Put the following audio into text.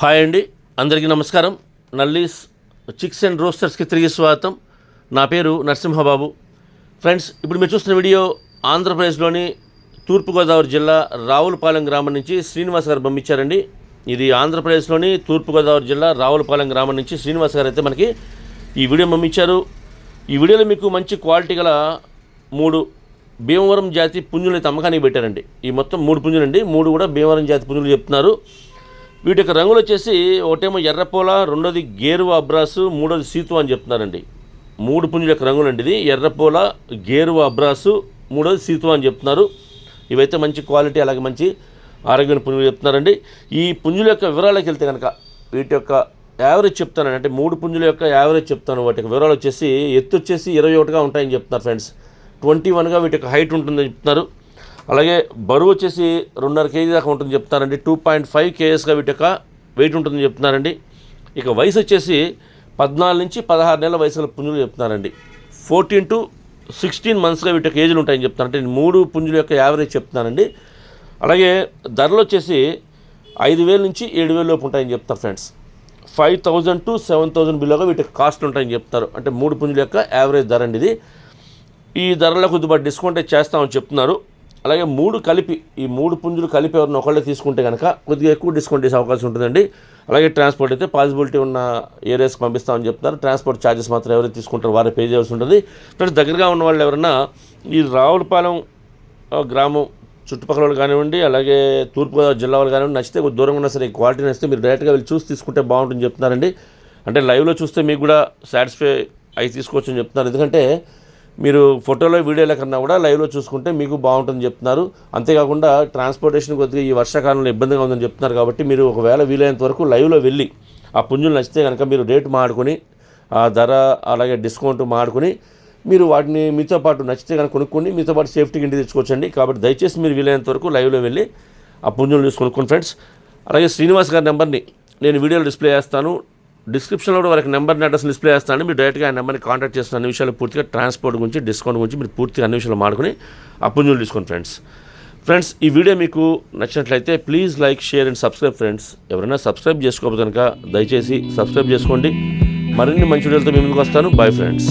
Hi అండి. అందరికీ నమస్కారం. నల్లీస్ చిక్స్ అండ్ రోస్టర్స్కి తిరిగి స్వాగతం. నా పేరు నరసింహబాబు. ఫ్రెండ్స్ ఇప్పుడు మీరు చూస్తున్న వీడియో ఆంధ్రప్రదేశ్లోని తూర్పుగోదావరి జిల్లా రావులపాలెం గ్రామం నుంచి శ్రీనివాస్ గారు పంపించారండి. ఇది ఆంధ్రప్రదేశ్లోని తూర్పుగోదావరి జిల్లా రావులపాలెం గ్రామం నుంచి శ్రీనివాస్ గారు అయితే మనకి ఈ వీడియో పంపించారు. ఈ వీడియోలో మీకు మంచి క్వాలిటీ గల మూడు భీమవరం జాతి పుంజులు అయితే అమ్మకానికి పెట్టారండి. ఈ మొత్తం మూడు పుంజులు అండి మూడు కూడా భీమవరం జాతి పుంజులు చెప్తున్నారు. వీటి యొక్క రంగులు వచ్చేసి ఒకటేమో ఎర్రపోల రెండోది గేరువ అబ్రాసు మూడోది సీతు అని చెప్తున్నారండి. మూడు పుంజుల యొక్క రంగులండి ఇది. ఎర్రపోల గేరువ అబ్రాసు మూడోది సీతు అని చెప్తున్నారు. ఇవైతే మంచి క్వాలిటీ అలాగే మంచి ఆరోగ్యమైన పుంజులు చెప్తున్నారండి. ఈ పుంజుల యొక్క వివరాలకు వెళ్తే కనుక వీటి యొక్క యావరేజ్ చెప్తానండి అంటే మూడు పుంజుల యొక్క యావరేజ్ చెప్తాను వాటి యొక్క వివరాలు వచ్చేసి ఎత్తు వచ్చేసి ఇరవై ఒకటిగా ఉంటాయని చెప్తున్నారు ఫ్రెండ్స్. ట్వంటీ వన్గా వీటి యొక్క హైట్ ఉంటుందని చెప్తున్నారు. అలాగే బరువు వచ్చేసి రెండున్నర కేజీ దాకా ఉంటుందని చెప్తున్నారండి. టూ పాయింట్ ఫైవ్ కేఎస్గా వీటి యొక్క వెయిట్ ఉంటుందని చెప్తున్నారండి. ఇక వయసు వచ్చేసి పద్నాలుగు నుంచి పదహారు నెలల వయసు గల పుంజులు చెప్తున్నారండి. ఫోర్టీన్ టు సిక్స్టీన్ మంత్స్గా వీటి యొక్క ఏజ్లు ఉంటాయని చెప్తున్నారు అంటే నేను మూడు పుంజుల యొక్క యావరేజ్ చెప్తున్నానండి అలాగే ధరలు వచ్చేసి ఐదు వేల నుంచి ఏడు వేల లోపు ఉంటాయని చెప్తారు friends. Five thousand to seven thousand బిలోగా వీటి కాస్ట్ ఉంటాయని చెప్తారు అంటే మూడు పుంజుల యొక్క యావరేజ్ ధర అండి ఇది. ఈ ధరలకు కొద్దిగా డిస్కౌంట్ అయితే చేస్తామని చెప్తున్నారు. అలాగే మూడు కలిపి ఈ మూడు పుంజులు కలిపి ఎవరిని ఒకళ్ళే తీసుకుంటే కనుక కొద్దిగా ఎక్కువ డిస్కౌంట్ చేసే అవకాశం ఉంటుందండి. అలాగే ట్రాన్స్పోర్ట్ అయితే పాసిబిలిటీ ఉన్న ఏరియాస్కి పంపిస్తామని చెప్తున్నారు. ట్రాన్స్పోర్ట్ ఛార్జెస్ మాత్రం ఎవరైతే తీసుకుంటారో వారే పే చేయాల్సి ఉంటుంది. ఫ్రెండ్స్ దగ్గరగా ఉన్న వాళ్ళు ఎవరన్నా ఈ రావులపాలెం గ్రామం చుట్టుపక్కల వాళ్ళు కానివ్వండి అలాగే తూర్పుగోదావరి జిల్లా వాళ్ళు కానివ్వండి నచ్చితే దూరంగా ఉన్నా సరే క్వాలిటీ నచ్చితే మీరు డైరెక్ట్గా వెళ్ళి చూసి తీసుకుంటే బాగుంటుంది చెప్తున్నారండి. అంటే లైవ్లో చూస్తే మీకు కూడా సాటిస్ఫై అయి తీసుకోవచ్చు అని చెప్తున్నారు. ఎందుకంటే మీరు ఫోటోలో వీడియోల కన్నా కూడా లైవ్లో చూసుకుంటే మీకు బాగుంటుందని చెప్తున్నారు. అంతేకాకుండా ట్రాన్స్పోర్టేషన్ కొద్దిగా ఈ వర్షాకాలంలో ఇబ్బందిగా ఉందని చెప్తున్నారు కాబట్టి మీరు ఒకవేళ వీలైనంత వరకు లైవ్లో వెళ్ళి ఆ పుంజులు నచ్చితే కనుక మీరు రేటు మాడుకొని ఆ ధర అలాగే డిస్కౌంట్ మాడుకొని మీరు వాటిని మీతో పాటు నచ్చితే కనుక కొనుక్కొని మీతో పాటు సేఫ్టీకి ఇంటికి తెచ్చుకోవచ్చండి. కాబట్టి దయచేసి మీరు వీలైనంత వరకు లైవ్లో వెళ్ళి ఆ పుంజులు చూసి కొనుక్కోండి. ఫ్రెండ్స్ అలాగే శ్రీనివాస్ గారి నెంబర్ని నేను వీడియోలో డిస్ప్లే చేస్తాను. డిస్క్రిప్షన్లో కూడా వారికి నెంబర్ని అడ్రస్ డిస్ప్లే చేస్తాను. మీరు డైరెక్ట్గా ఆ నెంబర్ని కాంటాక్ట్ చేస్తున్న అన్ని విషయాలు పూర్తిగా ట్రాన్స్పోర్ట్ గురించి డిస్కౌంట్ గురించి మీరు పూర్తిగా అన్ని విషయాలు మాడుకుని ఆ తీసుకోండి ఫ్రెండ్స్. ఫ్రెండ్స్ ఈ వీడియో మీకు నచ్చినట్లయితే please like share and subscribe friends. ఎవరైనా సబ్స్క్రైబ్ చేసుకోకపోతే కనుక దయచేసి సబ్స్క్రైబ్ చేసుకోండి. మరిన్ని మంచి వీడియోలతో మీ ముందుకు వస్తాను. Bye friends